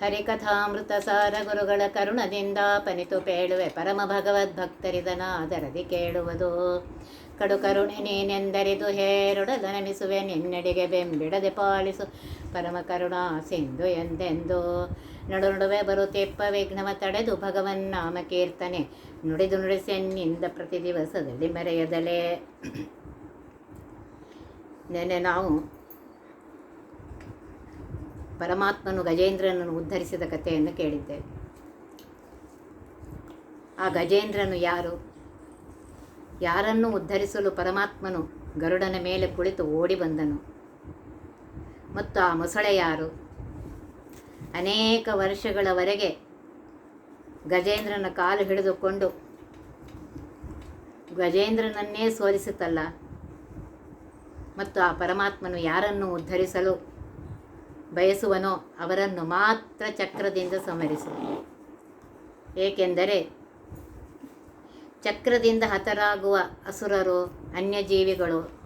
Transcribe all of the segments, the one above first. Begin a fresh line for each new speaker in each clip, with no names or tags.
ಹರಿಕಥಾಮೃತ ಸಾರ ಗುರುಗಳ ಕರುಣದಿಂದ ಪನಿತು ಪೇಳುವೆ ಪರಮ ಭಗವದ್ಭಕ್ತರಿದನಾದರದಿ ಕೇಳುವುದು. ಕಡು ಕರುಣೆ ನೀನೆಂದರಿದು ಹೇರುಡದ ನಮಿಸುವೆ ನಿನ್ನೆಡೆಗೆ ಬೆಂಬಿಡದೆ ಪಾಲಿಸು. ಪರಮ ಕರುಣಾ ಸಿಂಧು ಎಂದೆಂದು ನಡು ನಡುವೆ ಬರುತ್ತೆಪ್ಪ ವಿಘ್ನವ ತಡೆದು ಭಗವನ್ ನಾಮ ಕೀರ್ತನೆ ನುಡಿದು ನುಡಿಸೆನ್ನಿಂದ ಪ್ರತಿ ದಿವಸದಲ್ಲಿ ಮೆರೆಯದಲೇ. ನೆನೆ ನಾವು ಪರಮಾತ್ಮನು ಗಜೇಂದ್ರನನ್ನು ಉದ್ಧರಿಸಿದ ಕಥೆಯನ್ನು ಕೇಳಿದ್ದೇವೆ. ಆ ಗಜೇಂದ್ರನು ಯಾರು? ಯಾರನ್ನು ಉದ್ಧರಿಸಲು ಪರಮಾತ್ಮನು ಗರುಡನ ಮೇಲೆ ಕುಳಿತು ಓಡಿ ಬಂದನು? ಮತ್ತು ಆ ಮೊಸಳೆ ಯಾರು? ಅನೇಕ ವರ್ಷಗಳವರೆಗೆ ಗಜೇಂದ್ರನ ಕಾಲು ಹಿಡಿದುಕೊಂಡು ಗಜೇಂದ್ರನನ್ನೇ ಸೋಲಿಸುತ್ತಲ್ಲ. ಮತ್ತು ಆ ಪರಮಾತ್ಮನು ಯಾರನ್ನು ಉದ್ಧರಿಸಲು ಬಯಸುವನೋ ಅವರನ್ನು ಮಾತ್ರ ಚಕ್ರದಿಂದ ಸಂಹರಿಸು ಏಕೆಂದರೆ ಚಕ್ರದಿಂದ ಹತರಾಗುವ ಅಸುರರು, ಅನ್ಯಜೀವಿಗಳು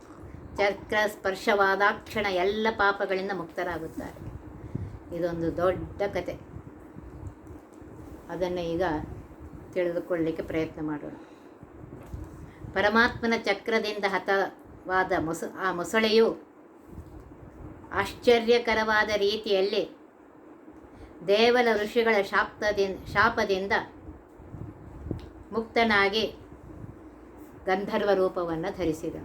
ಚಕ್ರ ಸ್ಪರ್ಶವಾದಾಕ್ಷಣ ಎಲ್ಲ ಪಾಪಗಳಿಂದ ಮುಕ್ತರಾಗುತ್ತಾರೆ. ಇದೊಂದು ದೊಡ್ಡ ಕತೆ. ಅದನ್ನು ಈಗ ತಿಳಿದುಕೊಳ್ಳಲಿಕ್ಕೆ ಪ್ರಯತ್ನ ಮಾಡೋಣ. ಪರಮಾತ್ಮನ ಚಕ್ರದಿಂದ ಹತವಾದ ಮೊಸ, ಆ ಮೊಸಳೆಯು ಆಶ್ಚರ್ಯಕರವಾದ ರೀತಿಯಲ್ಲಿ ದೇವಲ ಋಷಿಗಳ ಶಾಪ್ತದಿಂದ ಶಾಪದಿಂದ ಮುಕ್ತನಾಗಿ ಗಂಧರ್ವ ರೂಪವನ್ನು ಧರಿಸಿದ.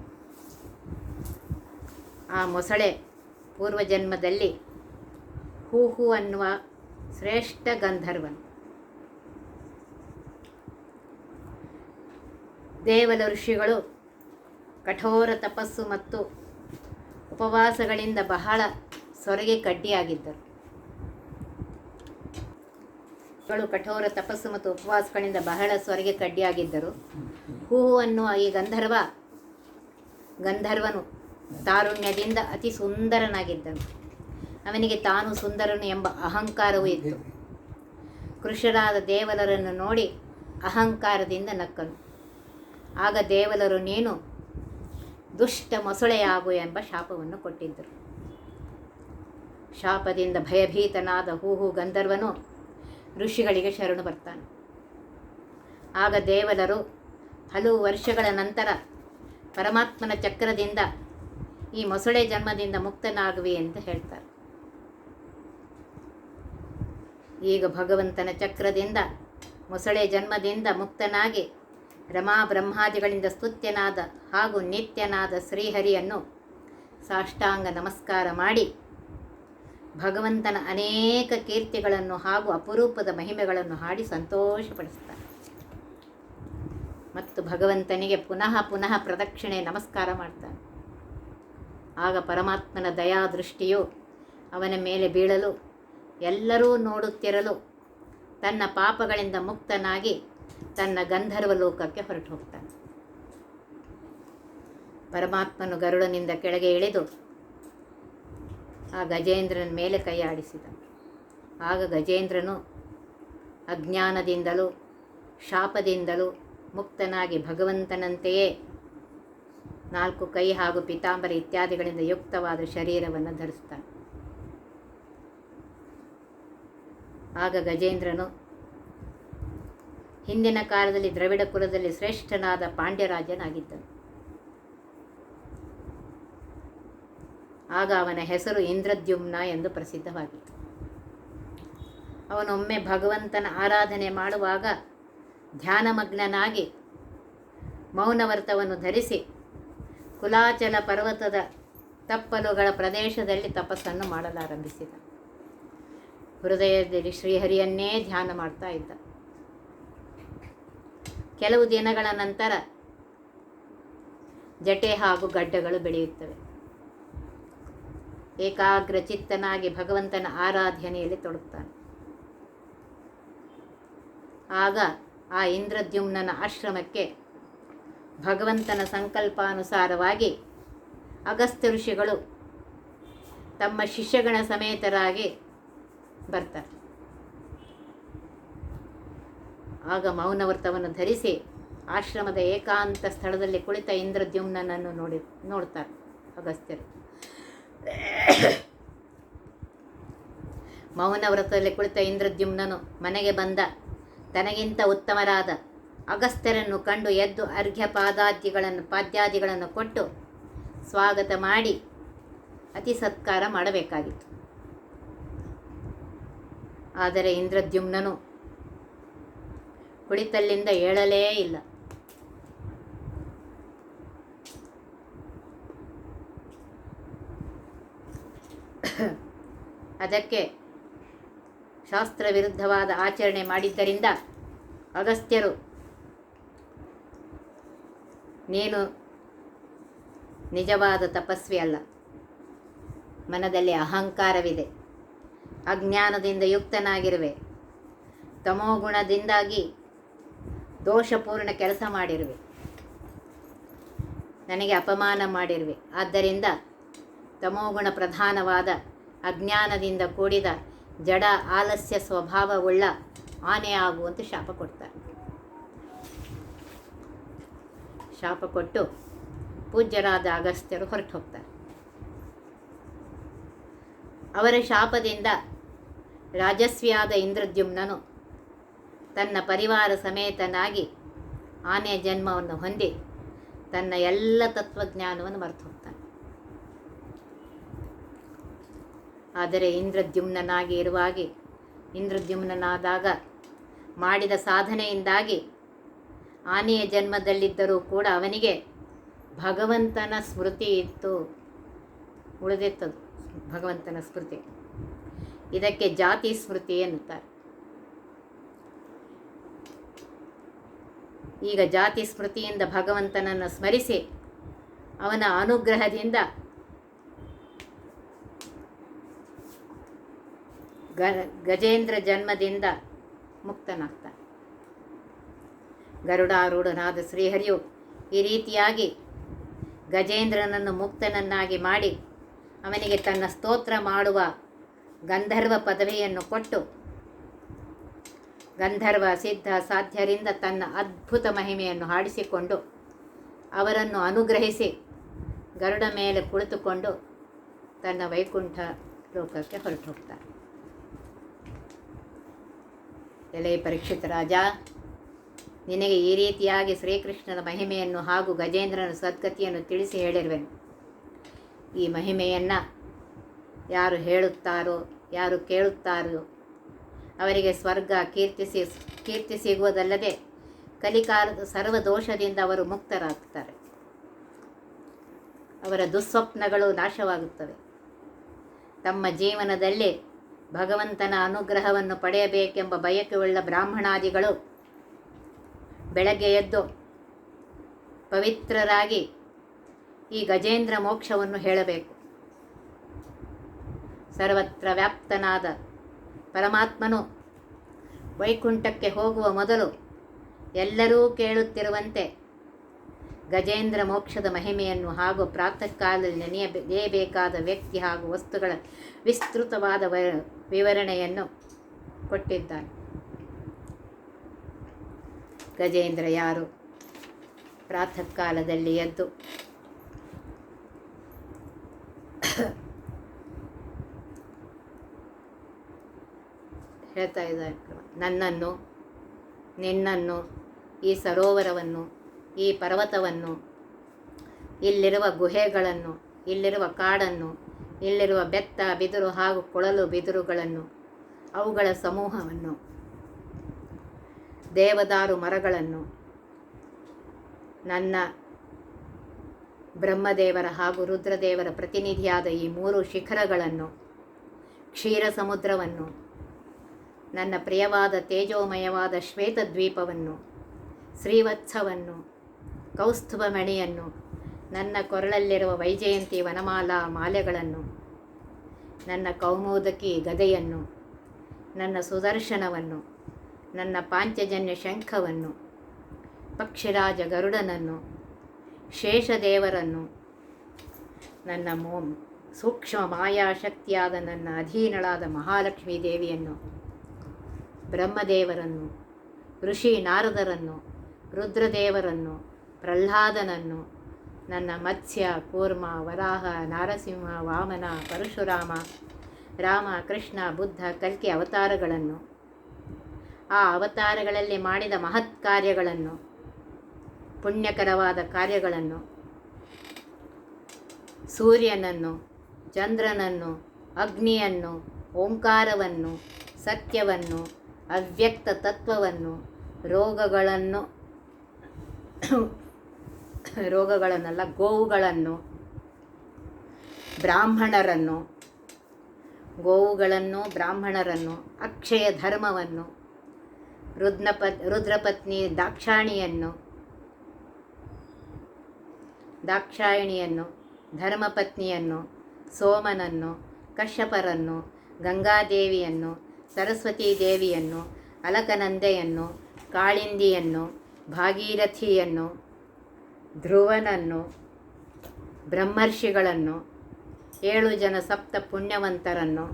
ಆ ಮೊಸಳೆ ಪೂರ್ವಜನ್ಮದಲ್ಲಿ ಹೂಹು ಅನ್ನುವ ಶ್ರೇಷ್ಠ ಗಂಧರ್ವನು. ದೇವಲ ಋಷಿಗಳು ಕಠೋರ ತಪಸ್ಸು ಮತ್ತು ಉಪವಾಸಗಳಿಂದ ಬಹಳ ಸೊರಗೆ ಕಡ್ಡಿಯಾಗಿದ್ದರು. ಗಳು ಕಠೋರ ತಪಸ್ಸು ಮತ್ತು ಉಪವಾಸಗಳಿಂದ ಬಹಳ ಸೊರಗೆ ಕಡ್ಡಿಯಾಗಿದ್ದರು. ಹೂವು ಅನ್ನುವ ಈ ಗಂಧರ್ವ, ಗಂಧರ್ವನು ತಾರುಣ್ಯದಿಂದ ಅತಿ ಸುಂದರನಾಗಿದ್ದನು. ಅವನಿಗೆ ತಾನು ಸುಂದರನು ಎಂಬ ಅಹಂಕಾರವೂ ಇತ್ತು. ಕೃಷರಾದ ದೇವಲರನ್ನು ನೋಡಿ ಅಹಂಕಾರದಿಂದ ನಕ್ಕನು. ಆಗ ದೇವಲರು ನೀನು ದುಷ್ಟ ಮೊಸಳೆಯಾಗು ಎಂಬ ಶಾಪವನ್ನು ಕೊಟ್ಟಿದ್ದರು. ಶಾಪದಿಂದ ಭಯಭೀತನಾದ ಹೂಹು ಗಂಧರ್ವನು ಋಷಿಗಳಿಗೆ ಶರಣು ಬರ್ತಾನೆ. ಆಗ ದೇವಲರು ಹಲವು ವರ್ಷಗಳ ನಂತರ ಪರಮಾತ್ಮನ ಚಕ್ರದಿಂದ ಈ ಮೊಸಳೆ ಜನ್ಮದಿಂದ ಮುಕ್ತನಾಗುವೆ ಅಂತ ಹೇಳ್ತಾರೆ. ಈಗ ಭಗವಂತನ ಚಕ್ರದಿಂದ ಮೊಸಳೆ ಜನ್ಮದಿಂದ ಮುಕ್ತನಾಗಿ ರಮಾ ಬ್ರಹ್ಮಾದಿಗಳಿಂದ ಸ್ತುತ್ಯನಾದ ಹಾಗೂ ನಿತ್ಯನಾದ ಶ್ರೀಹರಿಯನ್ನು ಸಾಷ್ಟಾಂಗ ನಮಸ್ಕಾರ ಮಾಡಿ ಭಗವಂತನ ಅನೇಕ ಕೀರ್ತಿಗಳನ್ನು ಹಾಗೂ ಅಪರೂಪದ ಮಹಿಮೆಗಳನ್ನು ಹಾಡಿ ಸಂತೋಷಪಡಿಸ್ತಾರೆ ಮತ್ತು ಭಗವಂತನಿಗೆ ಪುನಃ ಪುನಃ ಪ್ರದಕ್ಷಿಣೆ ನಮಸ್ಕಾರ ಮಾಡ್ತಾನೆ. ಆಗ ಪರಮಾತ್ಮನ ದಯಾದೃಷ್ಟಿಯು ಅವನ ಮೇಲೆ ಬೀಳಲು, ಎಲ್ಲರೂ ನೋಡುತ್ತಿರಲು, ತನ್ನ ಪಾಪಗಳಿಂದ ಮುಕ್ತನಾಗಿ ತನ್ನ ಗಂಧರ್ವ ಲೋಕಕ್ಕೆ ಹೊರಟು ಹೋಗ್ತಾನೆ. ಪರಮಾತ್ಮನು ಗರುಡನಿಂದ ಕೆಳಗೆ ಇಳಿದು ಆ ಗಜೇಂದ್ರನ ಮೇಲೆ ಕೈ ಆಡಿಸಿದ ಆಗ ಗಜೇಂದ್ರನು ಅಜ್ಞಾನದಿಂದಲೂ ಶಾಪದಿಂದಲೂ ಮುಕ್ತನಾಗಿ ಭಗವಂತನಂತೆಯೇ ನಾಲ್ಕು ಕೈ ಹಾಗೂ ಪಿತಾಂಬರ ಇತ್ಯಾದಿಗಳಿಂದ ಯುಕ್ತವಾದ ಶರೀರವನ್ನು ಧರಿಸ್ತಾನೆ. ಆಗ ಗಜೇಂದ್ರನು ಹಿಂದಿನ ಕಾಲದಲ್ಲಿ ದ್ರವಿಡ ಕುಲದಲ್ಲಿ ಶ್ರೇಷ್ಠನಾದ ಪಾಂಡ್ಯರಾಜನಾಗಿದ್ದನು. ಆಗ ಅವನ ಹೆಸರು ಇಂದ್ರದ್ಯುಮ್ನ ಎಂದು ಪ್ರಸಿದ್ಧವಾಗಿತ್ತು. ಅವನೊಮ್ಮೆ ಭಗವಂತನ ಆರಾಧನೆ ಮಾಡುವಾಗ ಧ್ಯಾನಮಗ್ನನಾಗಿ ಮೌನವರ್ತವನ್ನು ಧರಿಸಿ ಕುಲಾಚಲ ಪರ್ವತದ ತಪ್ಪಲುಗಳ ಪ್ರದೇಶದಲ್ಲಿ ತಪಸ್ಸನ್ನು ಮಾಡಲಾರಂಭಿಸಿದ. ಹೃದಯದಲ್ಲಿ ಶ್ರೀಹರಿಯನ್ನೇ ಧ್ಯಾನ ಮಾಡ್ತಾ ಇದ್ದ. ಕೆಲವು ದಿನಗಳ ನಂತರ ಜಟೆ ಹಾಗೂ ಗಡ್ಡಗಳು ಬೆಳೆಯುತ್ತವೆ. ಏಕಾಗ್ರ ಚಿತ್ತನಾಗಿ ಭಗವಂತನ ಆರಾಧನೆಯಲ್ಲಿ ತೊಡಗುತ್ತಾನೆ. ಆಗ ಆ ಇಂದ್ರದ್ಯುಮ್ನನ ಆಶ್ರಮಕ್ಕೆ ಭಗವಂತನ ಸಂಕಲ್ಪಾನುಸಾರವಾಗಿ ಅಗಸ್ತ್ಯ ಋಷಿಗಳು ತಮ್ಮ ಶಿಷ್ಯಗಣ ಸಮೇತರಾಗಿ ಬರ್ತಾರೆ. ಆಗ ಮೌನವ್ರತವನ್ನು ಧರಿಸಿ ಆಶ್ರಮದ ಏಕಾಂತ ಸ್ಥಳದಲ್ಲಿ ಕುಳಿತ ಇಂದ್ರದ್ಯುಮ್ನನ್ನು ನೋಡಿ ನೋಡ್ತಾರೆ ಅಗಸ್ತ್ಯರು. ಮೌನವ್ರತದಲ್ಲಿ ಕುಳಿತ ಇಂದ್ರದ್ಯುಮ್ನನು ಮನೆಗೆ ಬಂದ. ತನಗಿಂತ ಉತ್ತಮರಾದ ಅಗಸ್ತ್ಯರನ್ನು ಕಂಡು ಎದ್ದು ಅರ್ಘ್ಯ ಪಾದ್ಯಾದಿಗಳನ್ನು ಕೊಟ್ಟು ಸ್ವಾಗತ ಮಾಡಿ ಅತಿ ಸತ್ಕಾರ ಮಾಡಬೇಕಾಗಿತ್ತು. ಆದರೆ ಇಂದ್ರದ್ಯುಮ್ನನು ಕುಳಿತಲ್ಲಿಂದ ಏಳಲೇ ಇಲ್ಲ. ಅದಕ್ಕೆ ಶಾಸ್ತ್ರ ವಿರುದ್ಧವಾದ ಆಚರಣೆ ಮಾಡಿದ್ದರಿಂದ ಅಗಸ್ತ್ಯರು, ನೀನು ನಿಜವಾದ ತಪಸ್ವಿ ಅಲ್ಲ. ಮನದಲ್ಲಿ ಅಹಂಕಾರವಿದೆ. ಅಜ್ಞಾನದಿಂದ ಯುಕ್ತನಾಗಿರುವೆ. ತಮೋಗುಣದಿಂದಾಗಿ ದೋಷಪೂರ್ಣ ಕೆಲಸ ಮಾಡಿರುವೆ. ನನಗೆ ಅಪಮಾನ ಮಾಡಿರುವೆ. ಆದ್ದರಿಂದ ತಮೋಗುಣ ಪ್ರಧಾನವಾದ ಅಜ್ಞಾನದಿಂದ ಕೂಡಿದ ಜಡ ಆಲಸ್ಯ ಸ್ವಭಾವವುಳ್ಳ ಆನೆ ಆಗುವಂತೆ ಶಾಪ ಕೊಡ್ತಾರೆ. ಶಾಪ ಕೊಟ್ಟು ಪೂಜ್ಯರಾದ ಅಗಸ್ತ್ಯರು ಹೊರಟು ಹೋಗ್ತಾರೆ. ಅವರ ಶಾಪದಿಂದ ರಾಜಸ್ವಿಯಾದ ಇಂದ್ರದ್ಯುಮ್ನನು ತನ್ನ ಪರಿವಾರ ಸಮೇತನಾಗಿ ಆನೆಯ ಜನ್ಮವನ್ನು ಹೊಂದಿ ತನ್ನ ಎಲ್ಲ ತತ್ವಜ್ಞಾನವನ್ನು ಮರೆತು ಹೋಗ್ತಾನೆ. ಆದರೆ ಇಂದ್ರದ್ಯುಮ್ನಾಗಿ ಇರುವಾಗಿ ಇಂದ್ರದ್ಯುಮ್ನಾದಾಗ ಮಾಡಿದ ಸಾಧನೆಯಿಂದಾಗಿ ಆನೆಯ ಜನ್ಮದಲ್ಲಿದ್ದರೂ ಕೂಡ ಅವನಿಗೆ ಭಗವಂತನ ಸ್ಮೃತಿ ಇತ್ತು, ಉಳಿದಿತ್ತದು ಭಗವಂತನ ಸ್ಮೃತಿ. ಇದಕ್ಕೆ ಜಾತಿ ಸ್ಮೃತಿ ಎನ್ನುತ್ತಾರೆ. ಈಗ ಜಾತಿ ಸ್ಮೃತಿಯಿಂದ ಭಗವಂತನನ್ನು ಸ್ಮರಿಸಿ ಅವನ ಅನುಗ್ರಹದಿಂದ ಗಜೇಂದ್ರ ಜನ್ಮದಿಂದ ಮುಕ್ತನಾಗ್ತಾನೆ. ಗರುಡಾರೂಢನಾದ ಶ್ರೀಹರಿಯು ಈ ರೀತಿಯಾಗಿ ಗಜೇಂದ್ರನನ್ನು ಮುಕ್ತನನ್ನಾಗಿ ಮಾಡಿ ಅವನಿಗೆ ತನ್ನ ಸ್ತೋತ್ರ ಮಾಡುವ ಗಂಧರ್ವ ಪದವಿಯನ್ನು ಕೊಟ್ಟು ಗಂಧರ್ವ ಸಿದ್ಧ ಸಾಧ್ಯರಿಂದ ತನ್ನ ಅದ್ಭುತ ಮಹಿಮೆಯನ್ನು ಹಾಡಿಸಿಕೊಂಡು ಅವರನ್ನು ಅನುಗ್ರಹಿಸಿ ಗರುಡ ಮೇಲೆ ಕುಳಿತುಕೊಂಡು ತನ್ನ ವೈಕುಂಠ ಲೋಕಕ್ಕೆ ಹೊರಟು ಹೋಗ್ತಾರೆ ಎಲೆ ಪರೀಕ್ಷಿತ ರಾಜ, ನಿನಗೆ ಈ ರೀತಿಯಾಗಿ ಶ್ರೀಕೃಷ್ಣನ ಮಹಿಮೆಯನ್ನು ಹಾಗೂ ಗಜೇಂದ್ರನ ಸದ್ಗತಿಯನ್ನು ತಿಳಿಸಿ ಹೇಳಿರುವೆನು. ಈ ಮಹಿಮೆಯನ್ನು ಯಾರು ಹೇಳುತ್ತಾರೋ, ಯಾರು ಕೇಳುತ್ತಾರೋ ಅವರಿಗೆ ಸ್ವರ್ಗ ಕೀರ್ತಿಸಿ ಕೀರ್ತಿ ಸಿಗುವುದಲ್ಲದೆ ಕಲಿಕಾಲದ ಸರ್ವ ದೋಷದಿಂದ ಅವರು ಮುಕ್ತರಾಗ್ತಾರೆ. ಅವರ ದುಸ್ವಪ್ನಗಳು ನಾಶವಾಗುತ್ತವೆ. ತಮ್ಮ ಜೀವನದಲ್ಲಿ ಭಗವಂತನ ಅನುಗ್ರಹವನ್ನು ಪಡೆಯಬೇಕೆಂಬ ಬಯಕೆಯುಳ್ಳ ಬ್ರಾಹ್ಮಣಾದಿಗಳು ಬೆಳಗ್ಗೆ ಎದ್ದು ಪವಿತ್ರರಾಗಿ ಈ ಗಜೇಂದ್ರ ಮೋಕ್ಷವನ್ನು ಹೇಳಬೇಕು. ಸರ್ವತ್ರ ವ್ಯಾಪ್ತನಾದ ಪರಮಾತ್ಮನು ವೈಕುಂಠಕ್ಕೆ ಹೋಗುವ ಮೊದಲು ಎಲ್ಲರೂ ಕೇಳುತ್ತಿರುವಂತೆ ಗಜೇಂದ್ರ ಮೋಕ್ಷದ ಮಹಿಮೆಯನ್ನು ಹಾಗೂ ಪ್ರಾತಃ ಕಾಲದಲ್ಲಿ ನೆನೆಯಬೇಕಾದ ವ್ಯಕ್ತಿ ಹಾಗೂ ವಸ್ತುಗಳ ವಿಸ್ತೃತವಾದ ವಿವರಣೆಯನ್ನು ಕೊಟ್ಟಿದ್ದಾನೆ. ಗಜೇಂದ್ರ ಯಾರು? ಪ್ರಾತಃಕಾಲದಲ್ಲಿ ಎದ್ದು ಹೇಳ್ತಾ ಇದ್ದಾರೆ. ನನ್ನನ್ನು, ನಿನ್ನನ್ನು, ಈ ಸರೋವರವನ್ನು, ಈ ಪರ್ವತವನ್ನು, ಇಲ್ಲಿರುವ ಗುಹೆಗಳನ್ನು, ಇಲ್ಲಿರುವ ಕಾಡನ್ನು, ಇಲ್ಲಿರುವ ಬೆತ್ತ, ಬಿದಿರು ಹಾಗೂ ಕೊಳಲು ಬಿದಿರುಗಳನ್ನು, ಅವುಗಳ ಸಮೂಹವನ್ನು, ದೇವದಾರು ಮರಗಳನ್ನು, ನನ್ನ ಬ್ರಹ್ಮದೇವರ ಹಾಗೂ ರುದ್ರದೇವರ ಪ್ರತಿನಿಧಿಯಾದ ಈ ಮೂರು ಶಿಖರಗಳನ್ನು ಕ್ಷೀರ ಸಮುದ್ರವನ್ನು ನನ್ನ ಪ್ರಿಯವಾದ ತೇಜೋಮಯವಾದ ಶ್ವೇತದ್ವೀಪವನ್ನು, ಶ್ರೀವತ್ಸವನ್ನು ಕೌಸ್ತುಭ ಮಣಿಯನ್ನು ನನ್ನ ಕೊರಳಲ್ಲಿರುವ ವೈಜಯಂತಿ ವನಮಾಲಾ ಮಾಲೆಗಳನ್ನು, ನನ್ನ ಕೌಮೋದಕಿ ಗದೆಯನ್ನು, ನನ್ನ ಸುದರ್ಶನವನ್ನು, ನನ್ನ ಪಾಂಚಜನ್ಯ ಶಂಖವನ್ನು, ಪಕ್ಷಿರಾಜ ಗರುಡನನ್ನು, ಶೇಷದೇವರನ್ನು, ನನ್ನ ಮೋ, ಸೂಕ್ಷ್ಮ ಮಾಯಾಶಕ್ತಿಯಾದ ನನ್ನ ಅಧೀನಳಾದ ಮಹಾಲಕ್ಷ್ಮೀ ದೇವಿಯನ್ನು ಬ್ರಹ್ಮದೇವರನ್ನು, ಋಷಿ ನಾರದರನ್ನು, ರುದ್ರದೇವರನ್ನು, ಪ್ರಹ್ಲಾದನನ್ನು, ನನ್ನ ಮತ್ಸ್ಯ, ಕೂರ್ಮ, ವರಾಹ, ನಾರಸಿಂಹ, ವಾಮನ, ಪರಶುರಾಮ, ರಾಮ, ಕೃಷ್ಣ, ಬುದ್ಧ, ಕಲ್ಕಿ ಅವತಾರಗಳನ್ನು. ಆ ಅವತಾರಗಳಲ್ಲಿ ಮಾಡಿದ ಮಹತ್ ಕಾರ್ಯಗಳನ್ನು, ಪುಣ್ಯಕರವಾದ ಕಾರ್ಯಗಳನ್ನು, ಸೂರ್ಯನನ್ನು, ಚಂದ್ರನನ್ನು, ಅಗ್ನಿಯನ್ನು, ಓಂಕಾರವನ್ನು, ಸತ್ಯವನ್ನು ಅವ್ಯಕ್ತ ತತ್ವವನ್ನು, ರೋಗಗಳನ್ನು, ರೋಗಗಳನ್ನೆಲ್ಲ, ಗೋವುಗಳನ್ನು, ಬ್ರಾಹ್ಮಣರನ್ನು ಗೋವುಗಳನ್ನು, ಬ್ರಾಹ್ಮಣರನ್ನು, ಅಕ್ಷಯ ಧರ್ಮವನ್ನು, ರುದ್ರಪ, ರುದ್ರಪತ್ನಿ ದಾಕ್ಷಾಣಿಯನ್ನು, ದಾಕ್ಷಾಯಣಿಯನ್ನು, ಧರ್ಮಪತ್ನಿಯನ್ನು, ಸೋಮನನ್ನು, ಕಶ್ಯಪರನ್ನು, ಗಂಗಾದೇವಿಯನ್ನು ಸರಸ್ವತೀ ದೇವಿಯನ್ನು, ಅಲಕನಂದೆಯನ್ನು, ಕಾಳಿಂದಿಯನ್ನು, ಭಾಗೀರಥಿಯನ್ನು, ಧ್ರುವನನ್ನು, ಬ್ರಹ್ಮರ್ಷಿಗಳನ್ನು, ಏಳು ಜನ ಸಪ್ತ ಪುಣ್ಯವಂತರನ್ನು.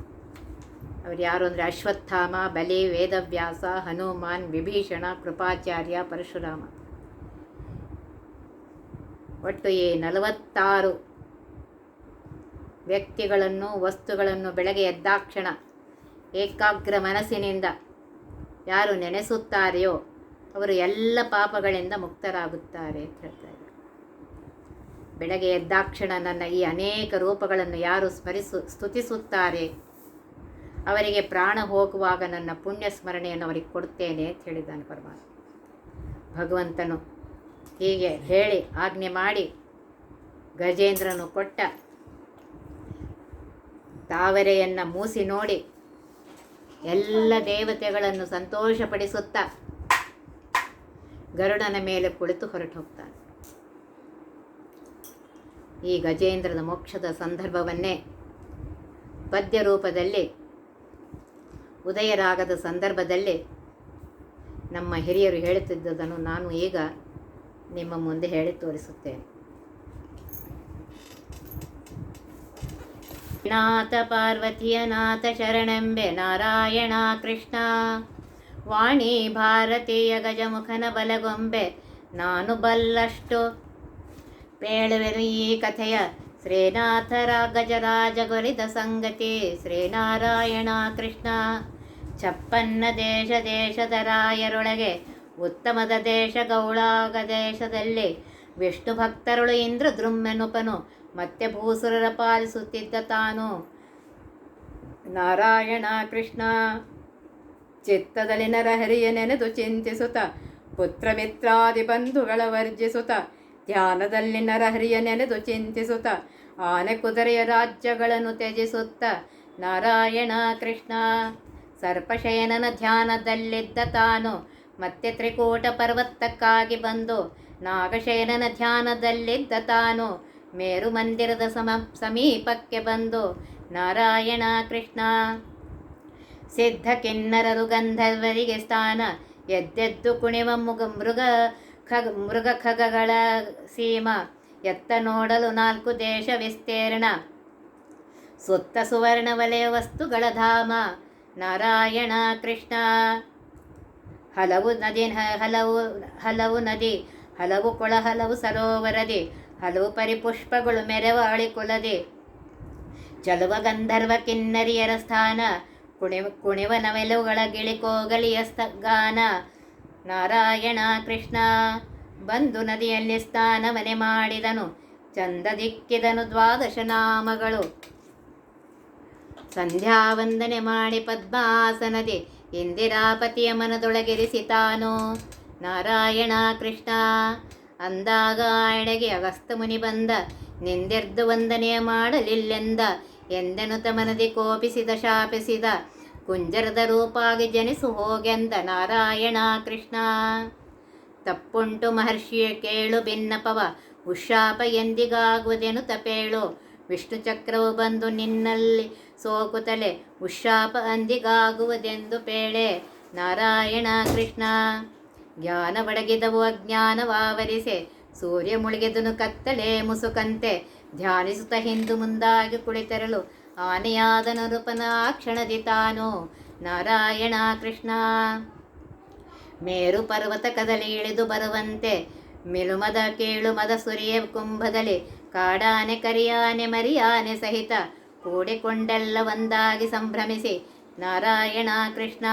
ಅವ್ರು ಯಾರು ಅಂದರೆ ಅಶ್ವತ್ಥಾಮ, ಬಲಿ, ವೇದವ್ಯಾಸ, ಹನುಮಾನ್, ವಿಭೀಷಣ, ಕೃಪಾಚಾರ್ಯ, ಪರಶುರಾಮ. ಒಟ್ಟು ಈ ನಲವತ್ತಾರು ವ್ಯಕ್ತಿಗಳನ್ನು, ವಸ್ತುಗಳನ್ನು ಬೆಳಗ್ಗೆ ಎದ್ದಾಕ್ಷಣ ಏಕಾಗ್ರ ಮನಸ್ಸಿನಿಂದ ಯಾರು ನೆನೆಸುತ್ತಾರೆಯೋ ಅವರು ಎಲ್ಲ ಪಾಪಗಳಿಂದ ಮುಕ್ತರಾಗುತ್ತಾರೆ ಅಂತ ಹೇಳ್ತಾರೆ ಬೆಳಗ್ಗೆ ಎದ್ದಾಕ್ಷಣ ನನ್ನ ಈ ಅನೇಕ ರೂಪಗಳನ್ನು ಯಾರು ಸ್ಮರಿಸು, ಸ್ತುತಿಸುತ್ತಾರೆ? ಅವರಿಗೆ ಪ್ರಾಣ ಹೋಗುವಾಗ ನನ್ನ ಪುಣ್ಯ ಸ್ಮರಣೆಯನ್ನು ಅವರಿಗೆ ಕೊಡುತ್ತೇನೆ ಅಂತ ಹೇಳಿದ್ದಾನೆ ಪರಮಾತ್ಮ. ಭಗವಂತನು ಹೀಗೆ ಹೇಳಿ, ಆಜ್ಞೆ ಮಾಡಿ ಗಜೇಂದ್ರನು ಕೊಟ್ಟ ತಾವರೆಯನ್ನು ಮೂಸಿ ನೋಡಿ ಎಲ್ಲ ದೇವತೆಗಳನ್ನು ಸಂತೋಷಪಡಿಸುತ್ತಾ ಗರುಡನ ಮೇಲೆ ಕುಳಿತು ಹೊರಟು ಹೋಗ್ತಾನೆ. ಈ ಗಜೇಂದ್ರನ ಮೋಕ್ಷದ ಸಂದರ್ಭವನ್ನೇ ಪದ್ಯ ರೂಪದಲ್ಲಿ, ಉದಯರಾಗದ ಸಂದರ್ಭದಲ್ಲಿ ನಮ್ಮ ಹಿರಿಯರು ಹೇಳುತ್ತಿದ್ದುದನ್ನು ನಾನು ಈಗ ನಿಮ್ಮ ಮುಂದೆ ಹೇಳಿ ತೋರಿಸುತ್ತೇನೆ. ನಾಥ ಪಾರ್ವತಿಯ ನಾಥ ಶರಣೆಂಬೆ ನಾರಾಯಣ ಕೃಷ್ಣ ವಾಣಿ ಭಾರತೀಯ ಗಜಮುಖನ ಬಲಗೊಂಬೆ ನಾನು ಬಲ್ಲಷ್ಟು ಪೇಳುವೆನು ಈ ಕಥೆಯ ಶ್ರೀನಾಥರ ಗಜರಾಜ ಗೊರಿದ ಸಂಗತಿ ಶ್ರೀನಾರಾಯಣ ಕೃಷ್ಣ ಚಪ್ಪನ್ನ ದೇಶ ದೇಶದ ರಾಯರೊಳಗೆ ಉತ್ತಮದ ದೇಶ ಗೌಳಾಗ ದೇಶದಲ್ಲಿ ವಿಷ್ಣು ಭಕ್ತರುಳು ಇಂದ್ರ ದ್ರುಮ್ಮೆನುಪನು ಮತ್ತೆ ಭೂಸುರರ ಪಾಲಿಸುತ್ತಿದ್ದ ತಾನು. ನಾರಾಯಣ ಕೃಷ್ಣ, ಚಿತ್ತದಲ್ಲಿ ನರಹರಿಯ ನೆನೆದು ಚಿಂತಿಸುತ್ತ ಪುತ್ರ ಮಿತ್ರಾದಿ ಬಂಧುಗಳ ವರ್ಜಿಸುತ್ತ, ಧ್ಯಾನದಲ್ಲಿ ನರಹರಿಯ ನೆನೆದು ಚಿಂತಿಸುತ್ತ, ಆನೆ ಕುದುರೆಯ ರಾಜ್ಯಗಳನ್ನು ತ್ಯಜಿಸುತ್ತ, ನಾರಾಯಣ ಕೃಷ್ಣ, ಸರ್ಪಶಯನನ ಧ್ಯಾನದಲ್ಲಿದ್ದ ತಾನು, ಮತ್ತೆ ತ್ರಿಕೂಟ ಪರ್ವತಕ್ಕಾಗಿ ಬಂದು ನಾಗಶಯನನ ಧ್ಯಾನದಲ್ಲಿದ್ದ ತಾನು ಮೇರು ಮಂದಿರದ ಸಮ ಸಮೀಪಕ್ಕೆ ಬಂದು, ನಾರಾಯಣ ಕೃಷ್ಣ, ಸಿದ್ಧ ಕಿನ್ನರರು ಗಂಧರ್ವರಿಗೆ ಸ್ಥಾನ, ಎದ್ದೆದ್ದು ಕುಣಿವ ಮುಗ, ಮೃಗ ಖಗ ಮೃಗ ಖಗಗಳ ಸೀಮ, ಎತ್ತ ನೋಡಲು ನಾಲ್ಕು ದೇಶ ವಿಸ್ತೀರ್ಣ, ಸುತ್ತ ಸುವರ್ಣ ವಲಯ ವಸ್ತುಗಳ ಧಾಮ, ನಾರಾಯಣ ಕೃಷ್ಣ, ಹಲವು ನದಿ ಹಲವು ಹಲವು ನದಿ ಹಲವು ಕೊಳ ಹಲವು ಸರೋವರದೆ, ಹಲವು ಪರಿಪುಷ್ಪಗಳು ಮೆರವಾಳಿ ಕುಲದೆ ಚಲುವ ಗಂಧರ್ವ ಕಿನ್ನರಿಯರ ಸ್ಥಾನ ಕುಣಿ ಕುಣಿವ ನವೆಲುಗಳ ಗಿಳಿಕೋಗಲಿಯ ಗಾನ ನಾರಾಯಣ ಕೃಷ್ಣ ಬಂದು ನದಿಯಲ್ಲಿ ಸ್ನಾನವನೆ ಮಾಡಿದನು, ಚಂದ ದಿಕ್ಕಿದನು ದ್ವಾದಶ ನಾಮಗಳು. ಸಂಧ್ಯಾವಂದನೆ ಮಾಡಿ ಪದ್ಮಾಸನದಿ, ಇಂದಿರಾಪತಿಯ ಮನದೊಳಗಿರಿಸಿ ತಾನು. ನಾರಾಯಣ ಕೃಷ್ಣ. ಅಂದಾಗ ಎಡೆಗೆ ಅಗಸ್ತ ಮುನಿ ಬಂದ, ನಿಂದೆರ್ದು ವಂದನೆ ಮಾಡಲಿಲ್ಲೆಂದ, ಎಂದೆನು ತಮನದಿ ಕೋಪಿಸಿದ, ಶಾಪಿಸಿದ, ಕುಂಜರದ ರೂಪಾಗಿ ಜನಿಸು ಹೋಗೆಂದ ನಾರಾಯಣ ಕೃಷ್ಣ. ತಪ್ಪುಂಟು ಮಹರ್ಷಿಯ ಕೇಳು ಭಿನ್ನಪವ ಉಶಾಪ ಎಂದಿಗಾಗುವುದೆನು ತಪೇಳು. ವಿಷ್ಣು ಚಕ್ರವು ಬಂದು ನಿನ್ನಲ್ಲಿ ಸೋಕುತಲೆ ಉಶಾಪ ಅಂದಿಗಾಗುವುದೆಂದು ಪೇಳೆ. ನಾರಾಯಣ ಕೃಷ್ಣ. ಜ್ಞಾನ ಒಡಗಿದವು ಅಜ್ಞಾನವಾವರಿಸೆ. ಸೂರ್ಯ ಮುಳುಗಿದನು ಕತ್ತಲೆ ಮುಸುಕಂತೆ ಧ್ಯಾನಿಸುತ್ತ ಹಿಂದು ಮುಂದಾಗಿ ಕುಳಿತರಲು ಆನೆಯಾದ ನೃಪನ ಕ್ಷಣದಿ ತಾನು. ನಾರಾಯಣ ಕೃಷ್ಣ. ಮೇರು ಪರ್ವತ ಕದಲಿ ಇಳಿದು ಬರುವಂತೆ ಮಿಲುಮದ ಕೇಳುಮದ ಸುರಿಯ ಕುಂಭದಲ್ಲಿ ಕಾಡಾನೆ ಕರಿಯಾನೆ ಮರಿಯಾನೆ ಸಹಿತ ಕೂಡಿಕೊಂಡೆಲ್ಲ ಒಂದಾಗಿ ಸಂಭ್ರಮಿಸಿ. ನಾರಾಯಣ ಕೃಷ್ಣ.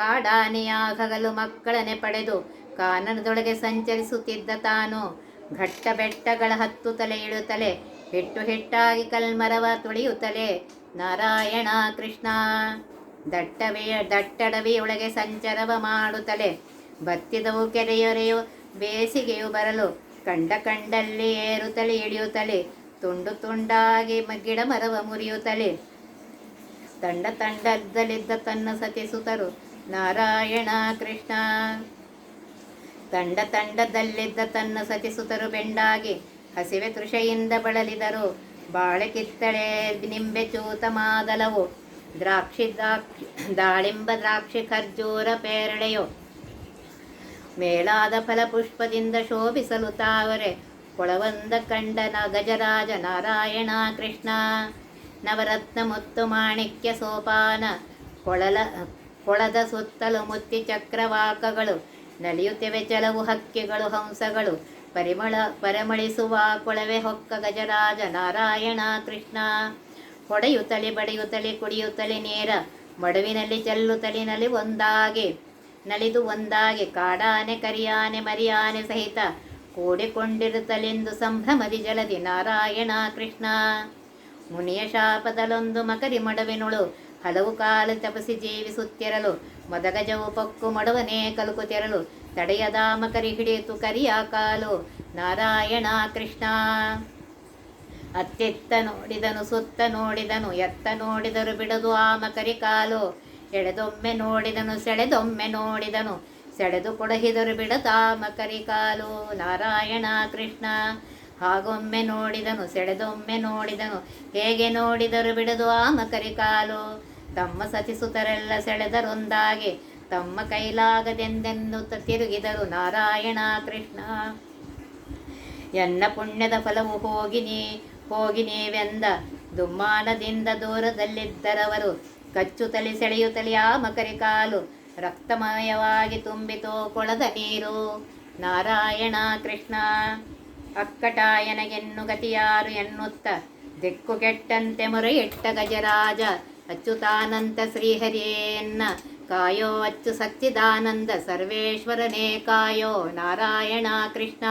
ಕಾಡಾನೆಯಾಗಲು ಮಕ್ಕಳನೆ ಪಡೆದು ಕಾನನದೊಳಗೆ ಸಂಚರಿಸುತ್ತಿದ್ದ ತಾನು ಘಟ್ಟ ಬೆಟ್ಟಗಳ ತಲೆ ಇಳುತ್ತಲೆ, ಹಿಟ್ಟು ಹಿಟ್ಟಾಗಿ ಕಲ್ಮರವ ತುಳಿಯುತ್ತಲೆ, ನಾರಾಯಣ ಕೃಷ್ಣ ದಟ್ಟವೆಯ ದಟ್ಟಡವಿಯೊಳಗೆ ಸಂಚರವ ಮಾಡುತ್ತಲೆ, ಬತ್ತಿದವು ಕೆರೆಯೊರೆಯು ಬೇಸಿಗೆಯು ಬರಲು, ಕಂಡ ಕಂಡಲ್ಲಿ ಏರುತ್ತಲೆ ಇಳಿಯುತ್ತಲೆ, ತುಂಡು ತುಂಡಾಗಿ ಗಿಡ ಮರವ ಮುರಿಯುತ್ತಲೆ, ತಂಡ ತಂಡದಲ್ಲಿದ್ದ ತನ್ನ ಸತಿಸುತರು ನಾರಾಯಣ ಕೃಷ್ಣ. ತಂಡ ತಂಡದಲ್ಲಿದ್ದ ತನ್ನ ಸತಿಸುತರು ಬೆಂಡಾಗಿ ಹಸಿವೆ ತೃಷೆಯಿಂದ ಬಳಲಿದರು. ಬಾಳೆ ಕಿತ್ತಳೆ, ನಿಂಬೆ ಚೂತ ಮಾದಲವು, ದ್ರಾಕ್ಷಿ ದ್ರಾಕ್ಷಿ, ದಾಳಿಂಬ ದ್ರಾಕ್ಷಿ ಖರ್ಜೂರ ಪೇರಳೆಯು. ಮೇಲಾದ ಫಲಪುಷ್ಪದಿಂದ ಶೋಭಿಸಲು ತಾವರೆ ಕೊಳವಂದ ಕಂಡನ ಗಜರಾಜ ನಾರಾಯಣ ಕೃಷ್ಣ. ನವರತ್ನ ಮುತ್ತು ಮಾಣಿಕ್ಯ ಸೋಪಾನ, ಕೊಳಲ ಕೊಳದ ಸುತ್ತಲೂ ಮುತ್ತಿ ಚಕ್ರವಾಕಗಳು, ನಲಿಯುತ್ತಿವೆ ಚಲವು ಹಕ್ಕಿಗಳು, ಹಂಸಗಳು. ಪರಿಮಳ, ಪರಿಮಳಿಸುವ ಕೊಳವೆ ಹೊಕ್ಕ ಗಜರಾಜ, ನಾರಾಯಣ, ಕೃಷ್ಣ. ಹೊಡೆಯುತ್ತಲೆ ಬಡಿಯುತ್ತಲೇ ಕುಡಿಯುತ್ತಲೆ ನೇರ, ಮಡುವಿನಲ್ಲಿ ಚೆಲ್ಲುತ್ತಲೆ ನಲಿ ಒಂದಾಗಿ, ನಲಿದು ಒಂದಾಗಿ, ಕಾಡಾನೆ, ಕರಿಯಾನೆ, ಮರಿಯಾನೆ ಸಹಿತ ಕೂಡಿಕೊಂಡಿರುತ್ತಲೆಂದು ಸಂಭ್ರಮದಿ ಜಲದಿ ನಾರಾಯಣ, ಕೃಷ್ಣ. ಮುನಿಯ ಶಾಪದಲ್ಲೊಂದು ಮಕರಿ ಮಡವಿನುಳು ಹಲವು ಕಾಲ ತಪಸಿ ಜೀವಿಸುತ್ತಿರಲು ಮದಗಜವು ಪಕ್ಕು ಮಡುವನೇ ಕಲುಕುತ್ತಿರಲು ತಡೆಯದಾಮ ಕರಿ ಹಿಡಿಯಿತು ಕರಿಯ ಕಾಲು, ನಾರಾಯಣ ಕೃಷ್ಣ. ಅತ್ತೆತ್ತ ನೋಡಿದನು, ಸುತ್ತ ನೋಡಿದನು, ಎತ್ತ ನೋಡಿದರು ಬಿಡದು ಆ ಮಕರಿ ಕಾಲು, ಎಳೆದೊಮ್ಮೆ ನೋಡಿದನು, ಸೆಳೆದೊಮ್ಮೆ ನೋಡಿದನು, ಸೆಳೆದು ಕೊಡಹಿದರು ಬಿಡದಾಮಕರಿ ಕಾಲು, ನಾರಾಯಣ ಕೃಷ್ಣ. ಹಾಗೊಮ್ಮೆ ನೋಡಿದನು, ಸೆಳೆದೊಮ್ಮೆ ನೋಡಿದನು, ಹೇಗೆ ನೋಡಿದರು ಬಿಡದು ಆ ಮಕರಿ ಕಾಲು ತಮ್ಮ ಸತಿಸುತರೆಲ್ಲ ಸೆಳೆದರೊಂದಾಗಿ ತಮ್ಮ ಕೈಲಾಗದೆಂದೆನ್ನುತ್ತ ತಿರುಗಿದರು ನಾರಾಯಣ ಕೃಷ್ಣ. ಎನ್ನ ಪುಣ್ಯದ ಫಲವು ಹೋಗಿನಿ ಹೋಗಿನೇವೆಂದ ಹೋಗಿ ನೀವೆಂದ ದುಮ್ಮಾನದಿಂದ ದೂರದಲ್ಲಿದ್ದರವರು ಕಚ್ಚುತ್ತಲಿ ಸೆಳೆಯುತ್ತಲಿ ಆ ಮಕರಿ ಕಾಲು ರಕ್ತಮಯವಾಗಿ ತುಂಬಿತು ಕೊಳದ ನೀರು. ನಾರಾಯಣ ಕೃಷ್ಣ, ಅಕ್ಕಟಾಯನಗೆನ್ನು ಗತಿಯಾರು ಎನ್ನುತ್ತ ದಿಕ್ಕು ಕೆಟ್ಟಂತೆ ಮೊರೆಯಿಟ್ಟ ಗಜರಾಜ ಅಚ್ಯುತಾನಂತ ಶ್ರೀಹರಿಯನ್ನ ಕಾಯೋ ಅಚ್ಚು ಸಚ್ಚಿದಾನಂದ ಸರ್ವೇಶ್ವರನೇ ಕಾಯೋ ನಾರಾಯಣ ಕೃಷ್ಣ.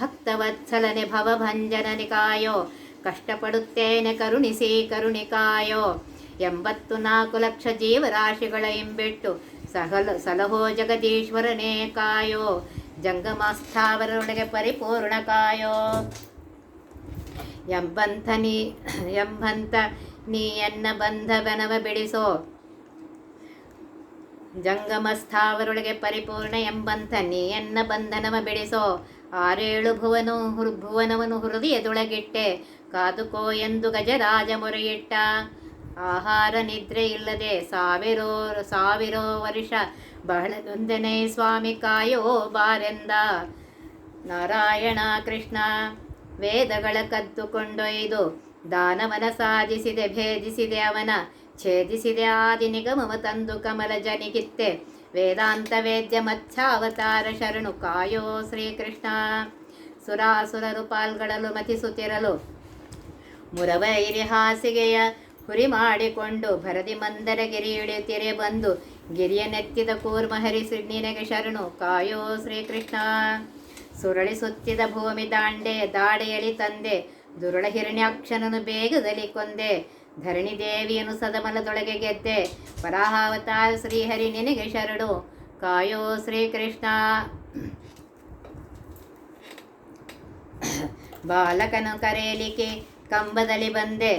ಭಕ್ತವತ್ಸಲನೆ ಭವಭಂಜನನೆ ಕಾಯೋ, ಕಷ್ಟಪಡುತ್ತೇನೆ ಕರುಣಿಸಿ ಕರುಣಿಕಾಯೋ ಎಂಬತ್ತು ನಾಲ್ಕು ಲಕ್ಷ ಜೀವರಾಶಿಗಳ ಇಂಬಿಟ್ಟು ಸಹಲ ಸಲಹೋ ಜಗದೀಶ್ವರನೇ ಕಾಯೋ. ಜಂಗಮಾಸ್ಥಾವರೊಳಗೆ ಪರಿಪೂರ್ಣ ಕಾಯೋ. ಎಂಬಂಥ ನೀ ಎಂಬಂಥ ನೀ ಬಂಧ ಬಂಧವನವ ಬಿಡಿಸೋ? ಜಂಗಮಸ್ಥಾವರೊಳಗೆ ಪರಿಪೂರ್ಣ ಎಂಬಂಥ ನೀಯನ್ನ ಬಂಧನವ ಬಿಡಿಸೋ? ಆರೇಳು ಭುವನು ಹುರು, ಭುವನವನು ಹೃದಯದೊಳಗಿಟ್ಟೆ, ಕಾದುಕೋ ಎಂದು ಗಜರಾಜ ಮೊರೆಯಿಟ್ಟ. ಆಹಾರ ನಿದ್ರೆ ಇಲ್ಲದೆ ಸಾವಿರೋ ಸಾವಿರೋ ವರ್ಷ ಬಹಳ ದೊಂದನೆ ಸ್ವಾಮಿ ಕಾಯೋ ಬಾರೆಂದ. ನಾರಾಯಣ ಕೃಷ್ಣ, ವೇದಗಳ ಕದ್ದುಕೊಂಡೊಯ್ದು ದಾನವನ ಸಾಧಿಸಿದೆ ಭೇದಿಸಿದೆ ಅವನ, ಛೇದಿಸಿದೆ ಆದಿ ನಿಗಮವ ತಂದು ಕಮಲ ಜನಿಗಿತ್ತೆ. ವೇದಾಂತ ವೇದ್ಯ ಮತ್ಸ್ಯಾವತಾರ ಶರಣು, ಕಾಯೋ ಶ್ರೀಕೃಷ್ಣ. ಸುರಾಸುರರು ಪಾಲ್ಗಡಲು ಮತಿಸುತ್ತಿರಲು. ಮುರವೈರಿ ಹಾಸಿಗೆಯ ಹುರಿ ಮಾಡಿಕೊಂಡು ಭರದಿ ಮಂದರ ಗಿರಿ ಇಳಿಯುತ್ತಿರೇ ಬಂದು ಗಿರಿಯ ನೆತ್ತಿದ ಕೂರ್ಮ ಹರಿಸಿ ನಿನಗೆ ಶರಣು, ಕಾಯೋ ಶ್ರೀಕೃಷ್ಣ. ಸುರಳಿಸುತ್ತಿದ ಭೂಮಿ ದಾಂಡೆ ದಾಡೆಯಲಿ ತಂದೆ ದುರುಳ ಹಿರಣ್ಯಾಕ್ಷನನ್ನು ಬೇಗದಲ್ಲಿ ಕೊಂದೆ, ಧರಣಿ ದೇವಿಯನ್ನು ಸದಮಲದೊಳಗೆ ಗೆದ್ದೆ. ವರಾಹಾವತಾರ ಶ್ರೀಹರಿ ನಿನಗೆ ಶರಣು. ಕಾಯೋ ಶ್ರೀಕೃಷ್ಣ. ಬಾಲಕನು ಕರೆಯಲಿಕ್ಕೆ ಕಂಬದಲ್ಲಿ ಬಂದೆ.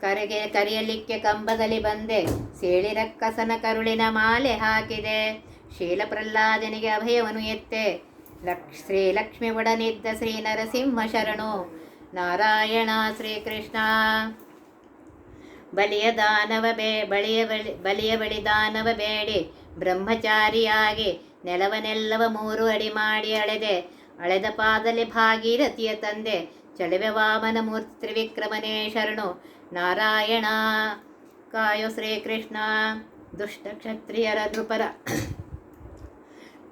ಕರೆಗೆ ಕರೆಯಲಿಕ್ಕೆ ಕಂಬದಲ್ಲಿ ಬಂದೆ. ಸೇಳಿರಕ್ಕಸನ ಕರುಳಿನ ಮಾಲೆ ಹಾಕಿದೆ. ಶೀಲ ಪ್ರಹ್ಲಾದನಿಗೆ ಅಭಯವನ್ನು ಎತ್ತೆ. ಲಕ್ಷ್ ಶ್ರೀಲಕ್ಷ್ಮಿ ಒಡನಿದ್ದ ಶ್ರೀ ನರಸಿಂಹ ಶರಣು. ನಾರಾಯಣ ಶ್ರೀಕೃಷ್ಣ. ಬಲಿಯ ದಾನವ ಬೇ, ಬಳಿಯ ಬಳಿ, ಬಲಿಯ ಬಳಿ ದಾನವ ಬೇಡಿ. ಬ್ರಹ್ಮಚಾರಿಯಾಗಿ ನೆಲವನೆಲ್ಲವ ಮೂರು ಅಡಿ ಮಾಡಿ ಅಳೆದೆ. ಅಳೆದ ಪಾದಲಿ ಭಾಗೀರಥಿಯ ತಂದೆ. ಚಳಿವೆ ವಾಮನ ಮೂರ್ತಿ ತ್ರಿವಿಕ್ರಮನೇ ಶರಣು. ನಾರಾಯಣ, ಕಾಯೋ ಶ್ರೀಕೃಷ್ಣ. ದುಷ್ಟ ಕ್ಷತ್ರಿಯರ ನೃಪರ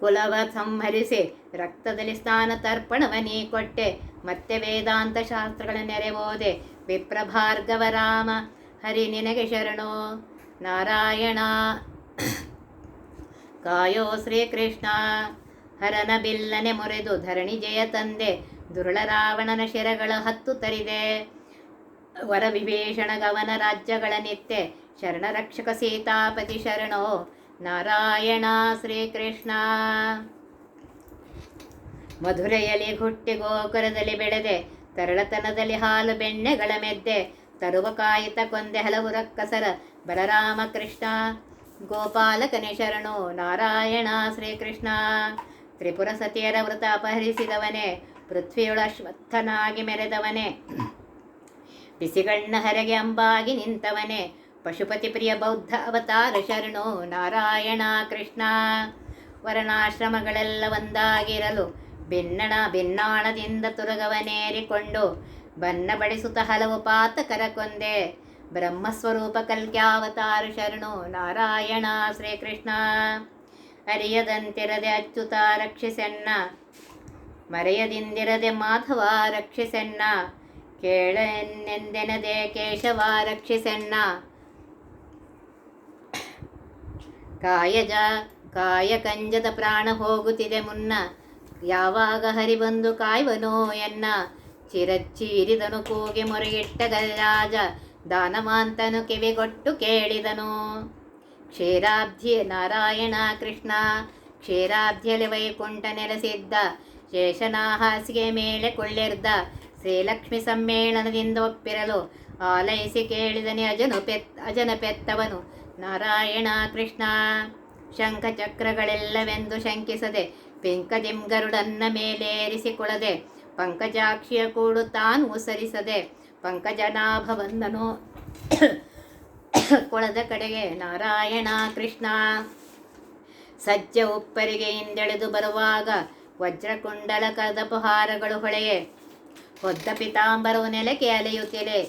ಕುಲವ ಸಂಹರಿಸಿ, ರಕ್ತದಲ್ಲಿ ಸ್ನಾನ ತರ್ಪಣವ ನೀ ಕೊಟ್ಟೆ. ಮತ್ತೆ ವೇದಾಂತ ಶಾಸ್ತ್ರಗಳ ನೆರೆ ಓದೆ ವಿಪ್ರಭಾರ್ಗವ ರಾಮ, ಹರಿ ನಿನಗೆ ಶರಣು. ನಾರಾಯಣ, ಕಾಯೋ ಶ್ರೀಕೃಷ್ಣ. ಹರನ ಬಿಲ್ಲನೆ ಮುರಿದು ಧರಣಿ ಜಯ ತಂದೆ. ದುರುಳ ರಾವಣನ ಶಿರಗಳ ಹತ್ತು ತರಿದೆ. ವರ ವಿಭೀಷಣ ಗವನ ರಾಜ್ಯಗಳ ನಿತ್ಯ. ಶರಣ ರಕ್ಷಕ ಸೀತಾಪತಿ ಶರಣೋ. ನಾರಾಯಣ ಶ್ರೀಕೃಷ್ಣ. ಮಧುರೆಯಲ್ಲಿ ಹುಟ್ಟಿ ಗೋಕುರದಲ್ಲಿ ಬೆಳೆದೆ, ತರಳತನದಲ್ಲಿ ಹಾಲು ಬೆಣ್ಣೆಗಳ ಮೆದ್ದೆ, ತರುವ ಕಾಯಿತ ಕೊಂದೆ ಹಲವು ರಕ್ಕಸರ ಬಲರಾಮ ಕೃಷ್ಣ ಗೋಪಾಲಕನೇ ಶರಣು, ನಾರಾಯಣ ಶ್ರೀಕೃಷ್ಣ. ತ್ರಿಪುರ ಸತಿಯರ ವೃತ ಅಪಹರಿಸಿದವನೇ, ಪೃಥ್ವಿಯೊಳ ಅಶ್ವತ್ಥನಾಗಿ ಮೆರೆದವನೇ. ಬಿಸಿಗಣ್ಣ ಹರಗೆ ಅಂಬಾಗಿ ನಿಂತವನೇ, ಪಶುಪತಿ ಪ್ರಿಯ ಬೌದ್ಧ ಅವತಾರ ಶರಣು, ನಾರಾಯಣ ಕೃಷ್ಣ. ವರ್ಣಾಶ್ರಮಗಳೆಲ್ಲ ಒಂದಾಗಿರಲು ಭಿನ್ನಣ ಬೆನ್ನಾಣದಿಂದ ತುರಗವನೇರಿಕೊಂಡು ಬನ್ನ ಬಡಿಸುತ್ತ ಹಲವು ಪಾತಕರ ಕೊಂದೆ. ಬ್ರಹ್ಮಸ್ವರೂಪ ಕಲ್ಕ್ಯಾವತಾರ ಶರಣು ನಾರಾಯಣ ಶ್ರೀಕೃಷ್ಣ. ಅರಿಯದಂತಿರದೆ ಅಚ್ಯುತ ರಕ್ಷಿಸೆನ್ನ. ಮರೆಯದಿಂದಿರದೆ ಮಾಧವ ರಕ್ಷಿಸೆನ್ನ. ಕೇಳೆನ್ನೆಂದೆನದೆ ಕೇಶವ ರಕ್ಷಿಸೆನ್ನ. ಕಾಯಜ ಕಾಯ ಕಂಜದ ಪ್ರಾಣ ಹೋಗುತ್ತಿದೆ ಮುನ್ನ. ಯಾವಾಗ ಹರಿ ಬಂದು ಕಾಯ್ವನೋ ಎನ್ನ? ಚಿರಚ್ಚೀರಿದನು ಕೂಗಿ ಮೊರೆಯಿಟ್ಟ ಗಲ್ಲಾಜ ದಾನಮಾಂತನು ಕಿವಿಗೊಟ್ಟು ಕೇಳಿದನು. ಕ್ಷೀರಾಬ್ಧಿ ನಾರಾಯಣ ಕೃಷ್ಣ, ಕ್ಷೀರಾಬ್ಧಿಯಲ್ಲಿ ವೈಕುಂಠ ನೆಲೆಸಿದ್ದ ಶೇಷನಾ ಹಾಸಿಗೆ ಮೇಲೆ ಕೊಳ್ಳೆರ್ದ, ಶ್ರೀಲಕ್ಷ್ಮಿ ಸಮ್ಮೇಳನದಿಂದ ಒಪ್ಪಿರಲು ಆಲಯಿಸಿ ಕೇಳಿದನೆ ಅಜನು ಪೆತ್, ಅಜನ ಪೆತ್ತವನು. ನಾರಾಯಣ ಕೃಷ್ಣ ಶಂಖ ಚಕ್ರಗಳೆಲ್ಲವೆಂದು ಶಂಕಿಸದೆ ಪಿಂಕದಿಂ ಗರುಡನ್ನ ಮೇಲೇರಿಸಿಕೊಳ್ಳದೆ ಪಂಕಜಾಕ್ಷಿಯ ಕೂಡು ತಾನು ಉಸರಿಸದೆ ಪಂಕಜನಾಭ ಬಂದನು ಕೊಳದ ಕಡೆಗೆ ನಾರಾಯಣ ಕೃಷ್ಣ ಸಜ್ಜ ಉಪ್ಪರಿಗೆ ಹಿಂದೆಳೆದು ಬರುವಾಗ ವಜ್ರಕುಂಡಲ ಕದಪಹಾರಗಳು ಹೊಳೆಯೆ. ಹೊದ್ದ ಪಿತಾಂಬರವು ನೆಲಕ್ಕೆ ಅಲೆಯುತ್ತಲೆ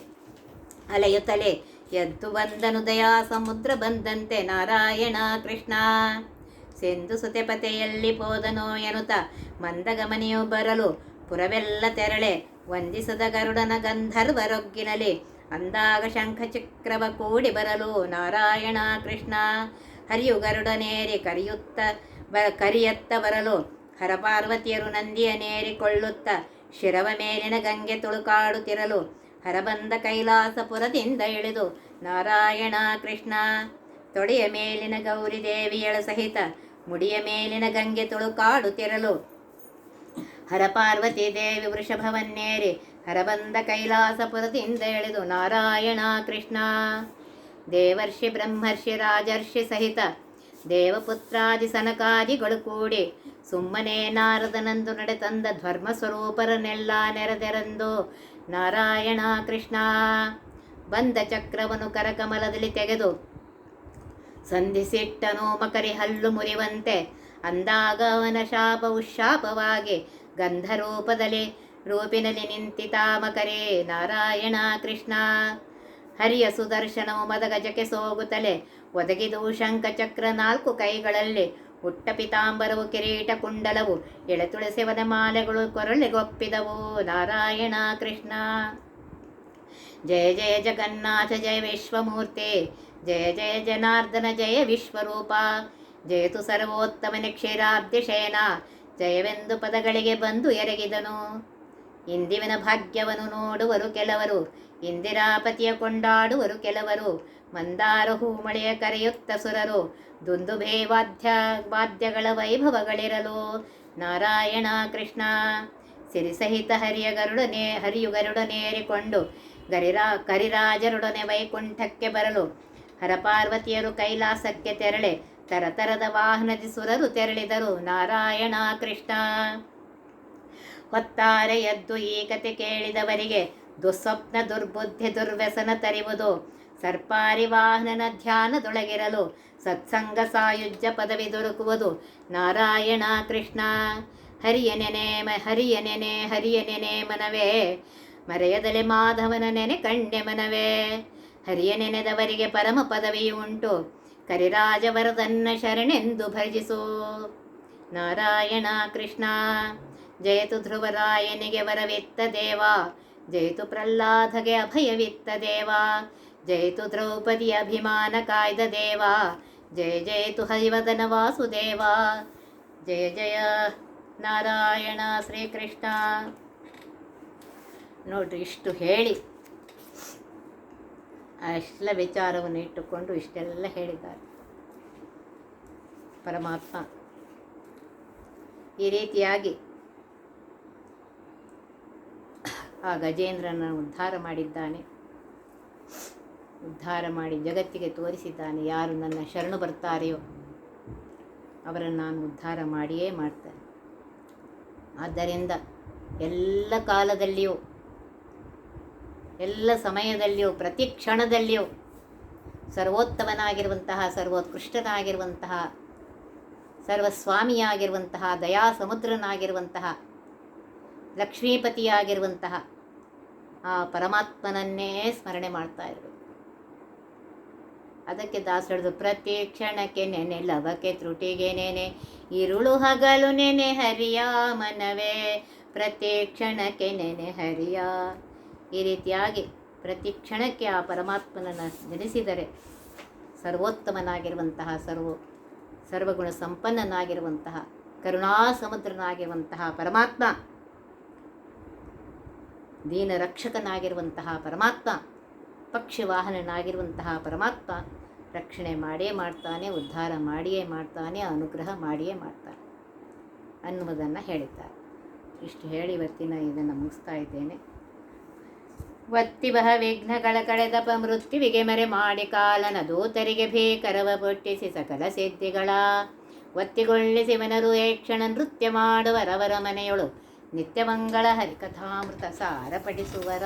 ಅಲೆಯುತ್ತಲೆ, ಎದ್ದು ಬಂದನು ದಯಾ ಸಮುದ್ರ ಬಂದಂತೆ ನಾರಾಯಣ ಕೃಷ್ಣ. ಸೆಂದು ಸುತೆಪತೆಯಲ್ಲಿ ಪೋದನೋ ಎನ್ನುತ್ತ ಮಂದಗಮನಿಯು ಬರಲು ಪುರವೆಲ್ಲ ತೆರಳೆ ವಂದಿಸದ ಗರುಡನ ಗಂಧರ್ವರೊಗ್ಗಿನಲಿ ಅಂದಾಗ ಶಂಖಚಕ್ರವ ಕೂಡಿ ಬರಲು ನಾರಾಯಣ ಕೃಷ್ಣ. ಹರಿಯು ಗರುಡನೇರಿ ಕರಿಯುತ್ತ ಬ ಕರಿಯತ್ತ ಬರಲು ಹರಪಾರ್ವತಿಯರು ನಂದಿಯ ನೇರಿಕೊಳ್ಳುತ್ತ ಶಿರವ ಮೇಲಿನ ಗಂಗೆ ತುಳುಕಾಡುತ್ತಿರಲು ಹರಬಂದ ಕೈಲಾಸಪುರದಿಂದ ಇಳಿದು ನಾರಾಯಣ ಕೃಷ್ಣ. ತೊಡೆಯ ಮೇಲಿನ ಗೌರಿ ದೇವಿಯಳ ಸಹಿತ ಮುಡಿಯ ಮೇಲಿನ ಗಂಗೆ ತುಳುಕಾಡುತ್ತಿರಲು ಹರಪಾರ್ವತಿ ದೇವಿ ವೃಷಭವನ್ನೇರಿ ಹರಬಂದ ಕೈಲಾಸಪುರದಿಂದ ಎಳೆದು ನಾರಾಯಣ ಕೃಷ್ಣ. ದೇವರ್ಷಿ, ಬ್ರಹ್ಮರ್ಷಿ, ರಾಜರ್ಷಿ ಸಹಿತ ದೇವಪುತ್ರಾದಿ ಸನಕಾದಿಗಳು ಕೂಡಿ ಸುಮ್ಮನೆ ನಾರದನಂದು ನಡೆತಂದ ಧರ್ಮ ಸ್ವರೂಪರನ್ನೆಲ್ಲ ನೆರೆದೆರಂದು ನಾರಾಯಣ ಕೃಷ್ಣ ಬಂದ ಚಕ್ರವನ್ನು ಕರಕಮಲದಲ್ಲಿ ತೆಗೆದು ಸಂಧಿಸಿಟ್ಟನು ಮಕರಿ ಹಲ್ಲು ಮುರಿವಂತೆ. ಅಂದಾಗ ಅವನ ಶಾಪವು ಶಾಪವಾಗಿ ಗಂಧರೂಪದಲ್ಲಿ ರೂಪಿನಲ್ಲಿ ನಿಂತಿತಾ ಮಕರೇ ನಾರಾಯಣ ಕೃಷ್ಣ. ಹರಿಯ ಸುದರ್ಶನವು ಮದಗಜಕ್ಕೆ ಸೋಗುತ್ತಲೆ. ಒದಗಿದು ಶಂಖಚಕ್ರ ನಾಲ್ಕು ಕೈಗಳಲ್ಲಿ. ಹುಟ್ಟ ಪಿತಾಂಬರವು ಕಿರೀಟ ಕುಂಡಲವು. ಎಳೆತುಳಸೆವನ ಮಾಲೆಗಳು ಕೊರಳಿಗೊಪ್ಪಿದವು. ನಾರಾಯಣ ಕೃಷ್ಣ. ಜಯ ಜಯ ಜಗನ್ನಾಥ, ಜಯ ವಿಶ್ವಮೂರ್ತಿ, ಜಯ ಜಯ ಜನಾರ್ದನ, ಜಯ ವಿಶ್ವರೂಪ ಜಯತು ಸರ್ವೋತ್ತಮನೆ ಕ್ಷೀರಾಬ್ಧಿಶಯನ ಜಯವೆಂದು ಪದಗಳಿಗೆ ಬಂದು ಎರಗಿದನು. ಇಂದಿವಿನ ಭಾಗ್ಯವನ್ನು ನೋಡುವರು ಕೆಲವರು, ಇಂದಿರಾಪತಿಯ ಕೊಂಡಾಡುವರು ಕೆಲವರು, ಮಂದಾರ ಹೂಮಳೆಯ ಕರೆಯುತ್ತ ಸುರರು ದುಂದುಭೇ ವಾದ್ಯ ವಾದ್ಯಗಳ ವೈಭವಗಳಿರಲು. ನಾರಾಯಣ ಕೃಷ್ಣ, ಸಿರಿಸಹಿತ ಹರಿಯ ಗರುಡನೆ ಹರಿಯು ಗರುಡನೇರಿಕೊಂಡು ಗರಿರಾ ಕರಿರಾಜರೊಡನೆ ವೈಕುಂಠಕ್ಕೆ ಬರಲು. ಹರಪಾರ್ವತಿಯರು ಕೈಲಾಸಕ್ಕೆ ತೆರಳೆ ತರತರದ ವಾಹನದಿ ಸುರರು ತೆರಳಿದರು. ನಾರಾಯಣ ಕೃಷ್ಣ. ಹೊತ್ತಾರೆ ಎದ್ದು ಈ ಕತೆ ಕೇಳಿದವರಿಗೆ, ದುಸ್ವಪ್ನ ದುರ್ಬುದ್ಧಿ ದುರ್ವ್ಯಸನ ತರಿವುದು. ಸರ್ಪಾರಿ ವಾಹನನ ಧ್ಯಾನದೊಳಗಿರಲು, ಸತ್ಸಂಗ ಸಾಯುಜ್ಯ ಪದವಿ ದೊರಕುವುದು. ನಾರಾಯಣ ಕೃಷ್ಣ. ಹರಿಯ ನೆನೆ ಮ- ಹರಿಯನೆನೆ ಹರಿಯ ನೆನೆ ಮನವೇ. ಮರೆಯದಲೆ ಮಾಧವನ ನೆನೆ ಕಂಡೆ ಮನವೇ. ಹರಿಯ ನೆನೆದವರಿಗೆ ಪರಮ ಪದವಿಯು ಉಂಟು. ಕರಿರಾಜವರದನ್ನ ಶರಣೆಂದು ಭಜಿಸು. ನಾರಾಯಣ ಕೃಷ್ಣ, ಜಯತು ಧ್ರುವರಾಯನಿಗೆ ವರವಿತ್ತ ದೇವ, ಜಯತು ಪ್ರಹ್ಲಾದಗೆ ಅಭಯವಿತ್ತ ದೇವ, ಜಯತು ದ್ರೌಪದಿ ಅಭಿಮಾನ ಕಾಯ್ದ ದೇವ, ಜಯ ಜಯತು ಹರಿವದನ ವಾಸುದೇವ. ಜಯ ಜಯ ನಾರಾಯಣ ಶ್ರೀಕೃಷ್ಣ. ನೋಡ್ರಿ, ಇಷ್ಟು ಹೇಳಿ. ಅಷ್ಟೆಲ್ಲ ವಿಚಾರವನ್ನು ಇಟ್ಟುಕೊಂಡು ಇಷ್ಟೆಲ್ಲ ಹೇಳಿದ್ದಾರೆ. ಪರಮಾತ್ಮ ಈ ರೀತಿಯಾಗಿ ಆ ಗಜೇಂದ್ರನ ಉದ್ಧಾರ ಮಾಡಿದ್ದಾನೆ. ಉದ್ಧಾರ ಮಾಡಿ ಜಗತ್ತಿಗೆ ತೋರಿಸಿದ್ದಾನೆ, ಯಾರು ನನ್ನ ಶರಣು ಬರ್ತಾರೆಯೋ ಅವರನ್ನು ನಾನು ಉದ್ಧಾರ ಮಾಡಿಯೇ ಮಾಡ್ತೇನೆ. ಆದ್ದರಿಂದ ಎಲ್ಲ ಕಾಲದಲ್ಲಿಯೂ ಎಲ್ಲ ಸಮಯದಲ್ಲಿಯೂ, ಪ್ರತಿ ಕ್ಷಣದಲ್ಲಿಯೂ, ಸರ್ವೋತ್ತಮನಾಗಿರುವಂತಹ, ಸರ್ವೋತ್ಕೃಷ್ಟನಾಗಿರುವಂತಹ, ಸರ್ವಸ್ವಾಮಿಯಾಗಿರುವಂತಹ ದಯಾ ಸಮುದ್ರನಾಗಿರುವಂತಹ ಲಕ್ಷ್ಮೀಪತಿಯಾಗಿರುವಂತಹ ಆ ಪರಮಾತ್ಮನನ್ನೇ ಸ್ಮರಣೆ ಮಾಡ್ತಾ ಇರಬೇಕು. ಅದಕ್ಕೆ ದಾಸರದು ಪ್ರತಿ ಕ್ಷಣಕ್ಕೆ ನೆನೆ, ಲವಕ್ಕೆ ತ್ರುಟಿಗೆ ನೆನೆ, ಇರುಳು ಹಗಲು ನೆನೆ ಹರಿಯ ಮನವೇ, ಪ್ರತಿ ಕ್ಷಣಕ್ಕೆ ನೆನೆ ಹರಿಯ ಈ ರೀತಿಯಾಗಿ ಪ್ರತಿ ಕ್ಷಣಕ್ಕೆ ಆ ಪರಮಾತ್ಮನನ್ನು ನೆನೆಸಿದರೆ ಸರ್ವೋತ್ತಮನಾಗಿರುವಂತಹ, ಸರ್ವ ಸರ್ವಗುಣ ಸಂಪನ್ನನಾಗಿರುವಂತಹ ಕರುಣಾ ಸಮುದ್ರನಾಗಿರುವಂತಹ ಪರಮಾತ್ಮ ದೀನ ರಕ್ಷಕನಾಗಿರುವಂತಹ ಪರಮಾತ್ಮ, ಪಕ್ಷಿವಾಹನನಾಗಿರುವಂತಹ ಪರಮಾತ್ಮ ರಕ್ಷಣೆ ಮಾಡಿಯೇ ಮಾಡ್ತಾನೆ, ಉದ್ಧಾರ ಮಾಡಿಯೇ ಮಾಡ್ತಾನೆ, ಅನುಗ್ರಹ ಮಾಡಿಯೇ ಮಾಡ್ತಾನೆ ಅನ್ನುವುದನ್ನು ಹೇಳಿದ್ದಾರೆ. ಇಷ್ಟು ಹೇಳಿ ಇವತ್ತಿನ ಇದನ್ನು ಮುಗಿಸ್ತಾ ಇದ್ದೇನೆ. ಒತ್ತಿಬಹ ವಿಘ್ನಗಳ ಕಳೆದಪ ಮೃತ್ಯುವಿಗೆ ಮರೆ ಮಾಡಿ ಕಾಲನ ದೂತರಿಗೆ ಭೀಕರವ ಪೊಟ್ಟಿಸಿ ಸಕಲ ಸಿದ್ಧಿಗಳ. ಒತ್ತಿಗೊಳ್ಳಿಸಿ ಮನರು ಏಕ್ಷಣ ನೃತ್ಯ ಮಾಡುವರವರ ಮನೆಯೊಳು ನಿತ್ಯಮಂಗಳ ಹರಿಕಥಾಮೃತ ಸಾರಪಡಿಸುವರ.